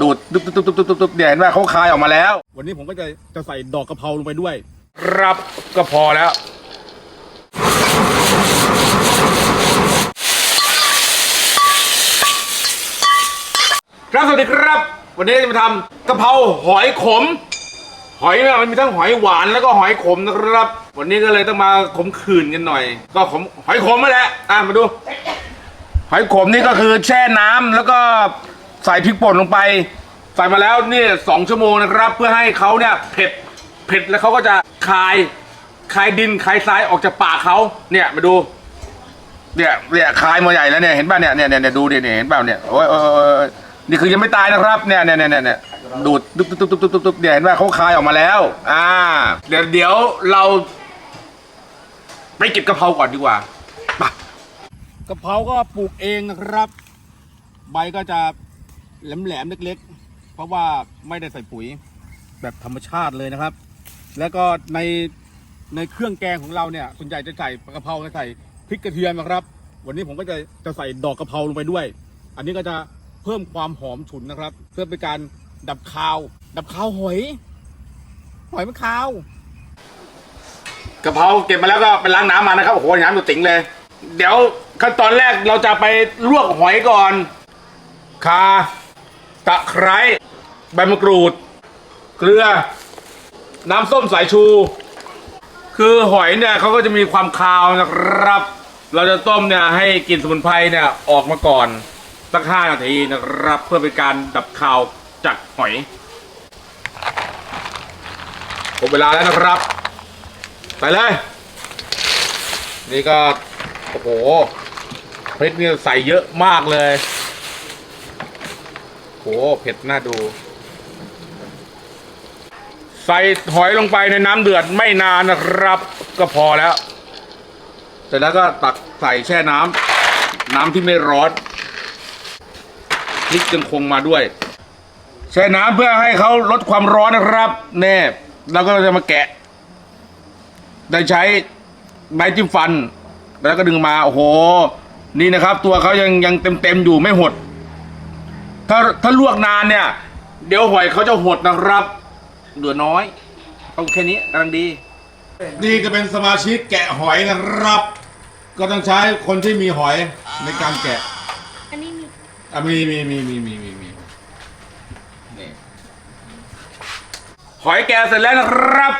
ดูดตุ๊บตุ๊บตุ๊บตุ๊บตุ๊บตุ๊บเนี่ยเห็นไหมเขาคายออกมาแล้ว วันนี้ผมก็จะจะใส่ดอกกะเพราลงไปด้วย ครับก็พอแล้ว ครับสวัสดีครับ วันนี้จะมาทำกะเพราหอยขม หอยเนี่ยมันมีทั้งหอยหวานแล้วก็หอยขมนะครับ วันนี้ก็เลยต้องมาขมขื่นกันหน่อย ก็ขมหอยขมนั่นแหละอะมาดู หอยขมนี่ก็คือแช่น้ำแล้วก็ ใส่พริกป่นลงไป ใส่มาแล้วนี่สองชั่วโมงนะครับ เพื่อให้เขาเนี่ยเผ็ดเผ็ดแล้วเขาก็จะคายคายดินคายทรายออกจากปากเขาเนี่ยมาดูเนี่ยเนี่ยคายมาใหญ่แล้วเนี่ยเห็นป่ะเนี่ยเนี่ยเนี่ยดูดิเนี่ยเห็นป่ะเนี่ยโอ้ยโอ้ยโอ้ยนี่คือยังไม่ตายนะครับเนี่ยเนี่ยเนี่ยเนี่ยดูดตุ๊บตุ๊บตุ๊บตุ๊บตุ๊บตุ๊บเนี่ยเห็นป่ะเขาคายออกมาแล้ว อ่า เดี๋ยวเดี๋ยวเราไปเก็บกะเพราก่อนดีกว่าไปกะเพราก็ปลูกเองนะครับ ใบก็จะ แหลมๆเล็ก ๆ เพราะว่าไม่ได้ใส่ปุ๋ยแบบธรรมชาติเลยนะครับ แล้วก็ในในเครื่องแกงของเราเนี่ยส่วนใหญ่จะใส่กะเพราจะใส่พริกกระเทียมนะครับ วันนี้ผมก็จะจะใส่ดอกกะเพราลงไปด้วย อันนี้ก็จะเพิ่มความหอมฉุนนะครับ เพื่อเป็นการดับคาว ดับคาวหอยหอยมันคาวกะเพราเก็บมาแล้วก็ไปล้างน้ำมานะครับโอ้โหน้ำอยู่ติ๋งเลย เดี๋ยวขั้นตอนแรกเราจะไปลวกหอยก่อนคา ตะไคร้ใบมะกรูด เกลือ น้ำส้มสายชู คือหอยเนี่ยเขาก็จะมีความคาวนะครับ เราจะต้มเนี่ยให้กลิ่นสมุนไพรเนี่ยออกมาก่อนสักห้านาทีนะครับ เพื่อเป็นการดับคาวจากหอยหมดเวลาแล้วนะครับใส่เลย นี่ก็ โอ้โหพริกนี่ใส่เยอะมากเลย โหเผ็ดน่าดู ใส่หอยลงไปในน้ำเดือดไม่นานนะครับ ก็พอแล้ว เสร็จแล้วก็ตักใส่แช่น้ำน้ำที่ไม่ร้อนพริกจึงคงมาด้วย แช่น้ำเพื่อให้เขาลดความร้อนนะครับ แน่แล้วก็จะมาแกะ ได้ใช้ไม้จิ้มฟัน แล้วก็ดึงมา โอ้โห นี่นะครับ ตัวเขายังยังเต็มเต็มอยู่ไม่หด ถ้าถ้าลวกนานเนี่ย เดี๋ยวหอยเขาจะหดนะครับเหลือน้อยเอาแค่นี้กำลังดี นี่ก็เป็นสมาชิกแกะหอยนะครับ ก็ต้องใช้คนที่มีหอยในการแกะอันนี้มีอะมีมีมีมีมีมีมีนี่หอยแกะเสร็จแล้วนะครับ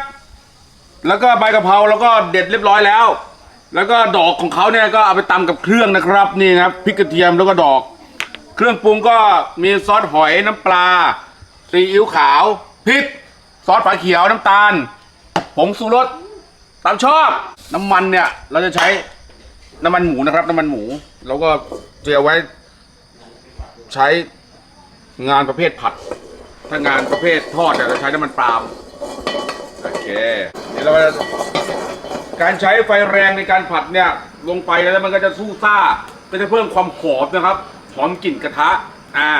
แล้วก็ใบกะเพราแล้วก็เด็ดเรียบร้อยแล้ว แล้วก็ดอกของเขาเนี่ยก็เอาไปตำกับเครื่องนะครับ นี่นะครับพริกกระเทียมแล้วก็ดอกเค รื่องปรุงก็มีซอสหอยน้ำปลาซีอิ๊วขาวพริกซอสฝาเขียวน้ำตาล ผงสูรสตามชอบ น้ำมันเนี่ย เราจะใช้น้ำมันหมูนะครับ น้ำมันหมู แล้วก็เจียวไว้ ใช้งานประเภทผัด ถ้างานประเภททอดเนี่ยเราใช้น้ำมันปาล์มโอเคเดี๋ยวเราจะการใช้ไฟแรงในการผัดเนี่ย ลงไปแล้วมันก็จะสู้ซ่าก็จะเพิ่มความหอมนะครับ หอมกลิ่นกระทะ อ่า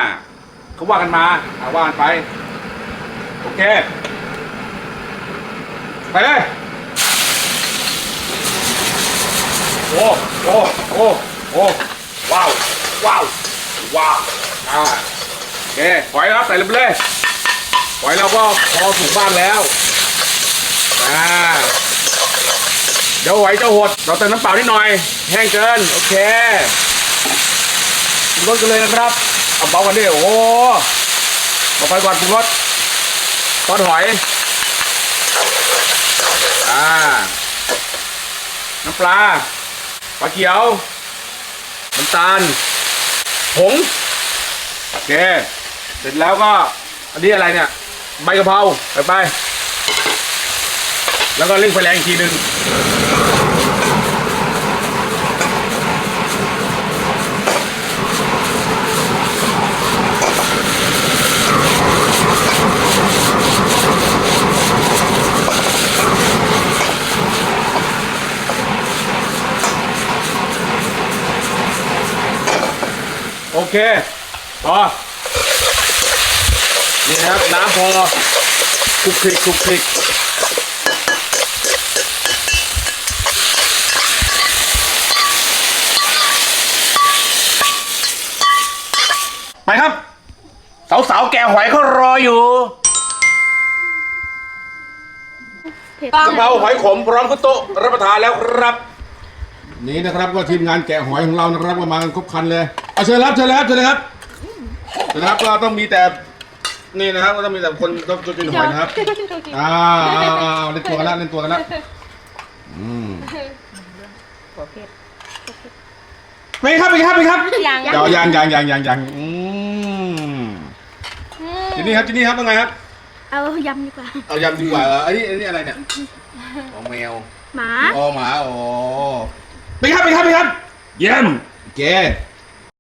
เขาว่ากันมาอาว่ากันไป โอเค ไปเลย โอ้โอ้โอ้โอ้ว้าว ว้าว ว้าว อ่า โอเคหอยครับใส่ลงไปเลยหอยเราก็พอถูกบ้านแล้ว อ่า เดี๋ยวหอยจะหด เราเติมน้ำเปล่านิดหน่อย แห้งเกิน โอเค ปรุงรสกันเลยนะครับเอาเบากันดิโอ้โหเอาไฟก่อนปรุงรสซอสหอยอ่าน้ำปลาปลาเขียวน้ำตาลผงโอเคเสร็จแล้วก็อันนี้อะไรเนี่ย ใบกะเพราไปไป แล้วก็เร่งไฟแรงอีกทีหนึ่ง เคพอนี่นะครับน้ำพอคลุกคลิกคลุกคลิกไปครับ สาวๆแก่หอยเขารออยู่เผ็ดกะเพราหอยขมพร้อมขึ้นโต๊ะรับประทานแล้วครับ นี่นะครับก็ทีมงานแกะหอยของเรานะครับก็มากันครบครันเลย เอาเชิญรับเชิญเลยครับเชิญเลยครับเชิญเลยครับก็ต้องมีแต่นี่นะครับก็ต้องมีแต่คนต้องจะกินหอยนะครับอ้าวอ้าวอ้าวเล่นตัวกันละเล่นตัวกันละอืมไปครับไปครับไปครับยังเดี๋ยวยังยังยังยังยังอืมจินนี่ครับจินนี่ครับเป็นไงครับ เอายำดีกว่า เอายำดีกว่าเอออันนี้อันนี้อะไรเนี่ยอ๋อแมวหมาอ๋อหมาอ๋อไปครับไปครับไปครับ เยี่ยมโอเค